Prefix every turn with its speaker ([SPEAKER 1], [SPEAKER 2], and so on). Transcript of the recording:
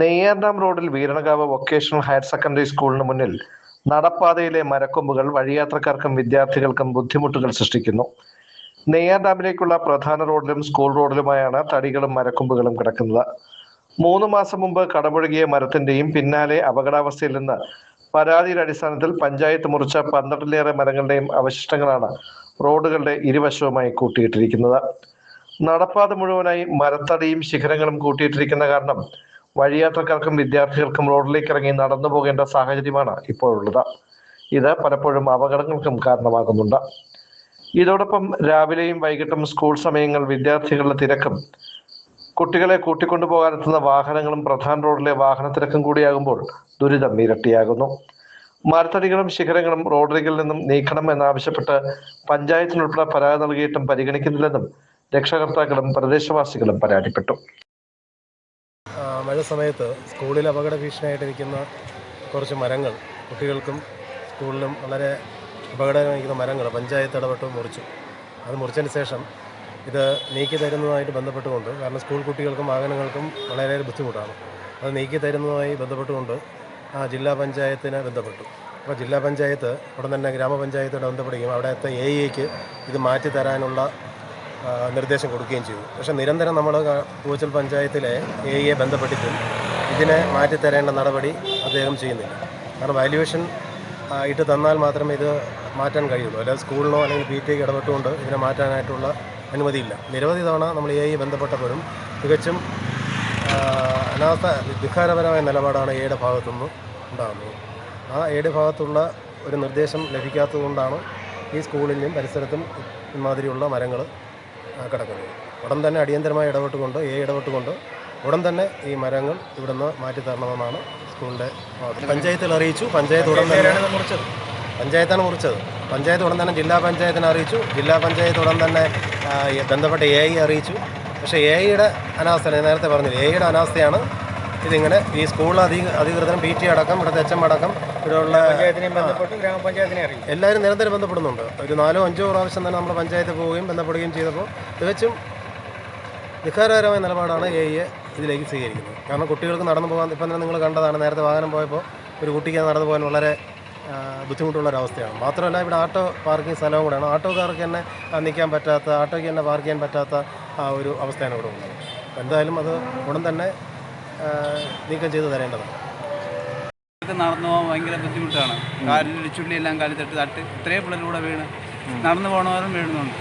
[SPEAKER 1] നെയ്യാർഡാം റോഡിൽ Veeranakavu vocational higher secondary സ്കൂളിന് മുന്നിൽ നടപ്പാതയിലെ മരക്കൊമ്പുകൾ വഴിയാത്രക്കാർക്കും വിദ്യാർത്ഥികൾക്കും ബുദ്ധിമുട്ടുകൾ സൃഷ്ടിക്കുന്നു. നെയ്യാർ ഡാമിലേക്കുള്ള പ്രധാന റോഡിലും സ്കൂൾ റോഡിലുമായാണ് തടികളും മരക്കൊമ്പുകളും കിടക്കുന്നത്. മൂന്ന് മാസം മുമ്പ് കടപുഴകിയ മരത്തിന്റെയും പിന്നാലെ അപകടാവസ്ഥയിൽ നിന്ന് പരാതിയുടെ അടിസ്ഥാനത്തിൽ പഞ്ചായത്ത് മുറിച്ച പന്ത്രണ്ടിലേറെ മരങ്ങളുടെയും അവശിഷ്ടങ്ങളാണ് റോഡുകളുടെ ഇരുവശവുമായി കൂട്ടിയിട്ടിരിക്കുന്നത്. നടപ്പാത മുഴുവനായി മരത്തടിയും ശിഖരങ്ങളും കൂട്ടിയിട്ടിരിക്കുന്ന കാരണം വഴിയാത്രക്കാർക്കും വിദ്യാർത്ഥികൾക്കും റോഡിലേക്ക് ഇറങ്ങി നടന്നു പോകേണ്ട സാഹചര്യമാണ് ഇപ്പോഴുള്ളത്. ഇത് പലപ്പോഴും അപകടങ്ങൾക്കും കാരണമാകുന്നുണ്ട്. ഇതോടൊപ്പം രാവിലെയും വൈകിട്ടും സ്കൂൾ സമയങ്ങൾ വിദ്യാർത്ഥികളുടെ തിരക്കും കുട്ടികളെ കൂട്ടിക്കൊണ്ടുപോകാനെത്തുന്ന വാഹനങ്ങളും പ്രധാന റോഡിലെ വാഹന തിരക്കും കൂടിയാകുമ്പോൾ ദുരിതം ഇരട്ടിയാകുന്നു. മരത്തടികളും ശിഖരങ്ങളും റോഡരികിൽ നിന്നും നീക്കണം എന്നാവശ്യപ്പെട്ട് പഞ്ചായത്തിനുൾപ്പെടെ പരാതി നൽകിയിട്ടും പരിഗണിക്കുന്നില്ലെന്നും രക്ഷകർത്താക്കളും പ്രദേശവാസികളും പരാതിപ്പെട്ടു.
[SPEAKER 2] മഴ സമയത്ത് സ്കൂളിൽ അപകട ഭീഷണിയായിട്ടിരിക്കുന്ന കുറച്ച് മരങ്ങൾ കുട്ടികൾക്കും സ്കൂളിലും വളരെ അപകടമായിരിക്കുന്ന മരങ്ങൾ പഞ്ചായത്ത് ഇടപെട്ട് മുറിച്ചു. അത് മുറിച്ചതിന് ശേഷം ഇത് നീക്കി തരുന്നതുമായിട്ട് ബന്ധപ്പെട്ടുകൊണ്ട് കാരണം സ്കൂൾ കുട്ടികൾക്കും വാഹനങ്ങൾക്കും വളരെയേറെ ബുദ്ധിമുട്ടാണ്. അത് നീക്കി തരുന്നതുമായി ബന്ധപ്പെട്ടുകൊണ്ട് ആ ജില്ലാ പഞ്ചായത്തിനെ ബന്ധപ്പെട്ടു. അപ്പോൾ ജില്ലാ പഞ്ചായത്ത് ഉടൻ തന്നെ ഗ്രാമപഞ്ചായത്തോട് ബന്ധപ്പെടുകയും അവിടുത്തെ എ ഇക്ക് ഇത് മാറ്റി തരാനുള്ള നിർദ്ദേശം കൊടുക്കുകയും ചെയ്തു. പക്ഷെ നിരന്തരം നമ്മൾ പൂച്ചൽ പഞ്ചായത്തിലെ എ ഇയെ ബന്ധപ്പെട്ടിട്ടും ഇതിനെ മാറ്റിത്തരേണ്ട നടപടി അദ്ദേഹം ചെയ്യുന്നില്ല. കാരണം വാല്യുവേഷൻ ഇട്ട് തന്നാൽ മാത്രമേ ഇത് മാറ്റാൻ കഴിയുള്ളൂ. അല്ലാതെ സ്കൂളിനോ അല്ലെങ്കിൽ പി ടി ഐക്ക് ഇടപെട്ടുകൊണ്ട് ഇതിനെ മാറ്റാനായിട്ടുള്ള അനുമതിയില്ല. നിരവധി തവണ നമ്മൾ എ ഐ ബന്ധപ്പെട്ടപ്പോഴും തികച്ചും അനാഥ ദുഃഖാരപരമായ നിലപാടാണ് എയുടെ ഭാഗത്തുനിന്ന് ഉണ്ടാകുന്നത്. ആ എയുടെ ഭാഗത്തുള്ള ഒരു നിർദ്ദേശം ലഭിക്കാത്തതുകൊണ്ടാണ് ഈ സ്കൂളിലും പരിസരത്തും ഇമാതിരിയുള്ള മരങ്ങൾ കിടക്കുന്നത്. ഉടൻ തന്നെ അടിയന്തരമായി ഇടപെട്ടുകൊണ്ട് എ ഇടപെട്ടുകൊണ്ട് ഉടൻ തന്നെ ഈ മരങ്ങൾ ഇവിടുന്ന് മാറ്റി തരണമെന്നാണ് സ്കൂളിന്റെ പഞ്ചായത്തിൽ അറിയിച്ചു. പഞ്ചായത്ത് ഉടൻ തന്നെ മുറിച്ചത്? പഞ്ചായത്താണ് മുറിച്ചത്. പഞ്ചായത്ത് ഉടൻ തന്നെ ജില്ലാ പഞ്ചായത്തിനെ അറിയിച്ചു. ജില്ലാ പഞ്ചായത്ത് ഉടൻ തന്നെ ബന്ധപ്പെട്ട എ ഐ അറിയിച്ചു. പക്ഷേ എ ഐയുടെ അനാസ്ഥ നേരത്തെ പറഞ്ഞില്ല എ ഐയുടെ അനാസ്ഥയാണ് ഇതിങ്ങനെ ഈ സ്കൂൾ അധി അധികൃതരും പി ടി അടക്കം ഇവിടുത്തെ എച്ച് എം അടക്കം ഇവിടെയുള്ള എല്ലാവരും നിരന്തരം ബന്ധപ്പെടുന്നുണ്ട്. ഒരു നാലോ അഞ്ചോ പ്രാവശ്യം തന്നെ നമ്മൾ പഞ്ചായത്ത് പോവുകയും ബന്ധപ്പെടുകയും ചെയ്തപ്പോൾ തികച്ചും ധിക്കാരകരമായ നിലപാടാണ് എ ഐയെ ഇതിലേക്ക് സ്വീകരിക്കുന്നത്. കാരണം കുട്ടികൾക്ക് നടന്നു പോകാൻ ഇപ്പം തന്നെ നിങ്ങൾ കണ്ടതാണ്. നേരത്തെ വാഹനം പോയപ്പോൾ ഒരു കുട്ടിക്ക് നടന്നു പോകാൻ വളരെ ബുദ്ധിമുട്ടുള്ള ഒരവസ്ഥയാണ് മാത്രമല്ല ഇവിടെ ആട്ടോ പാർക്കിംഗ് സ്ഥലവും കൂടെയാണ്. ഓട്ടോക്കാർക്ക് തന്നെ നിൽക്കാൻ പറ്റാത്ത ആട്ടോയ്ക്ക് തന്നെ പാർക്ക് ചെയ്യാൻ പറ്റാത്ത ആ ഒരു അവസ്ഥയാണ് ഇവിടെ ഉള്ളത്. എന്തായാലും അത് ഉടൻ തന്നെ നീക്കം ചെയ്ത് തരേണ്ടതാണ്.
[SPEAKER 3] ഒക്കെ നടന്നു പോകാൻ ഭയങ്കര ബുദ്ധിമുട്ടാണ്. കാലിന്റെ ചുള്ളിയെല്ലാം കാലിത്തട്ട് തട്ട് തട്ട് ഇത്രയും പിള്ളേരൂടെ വീണ് നടന്നു പോകണവരും വീഴുന്നുണ്ട്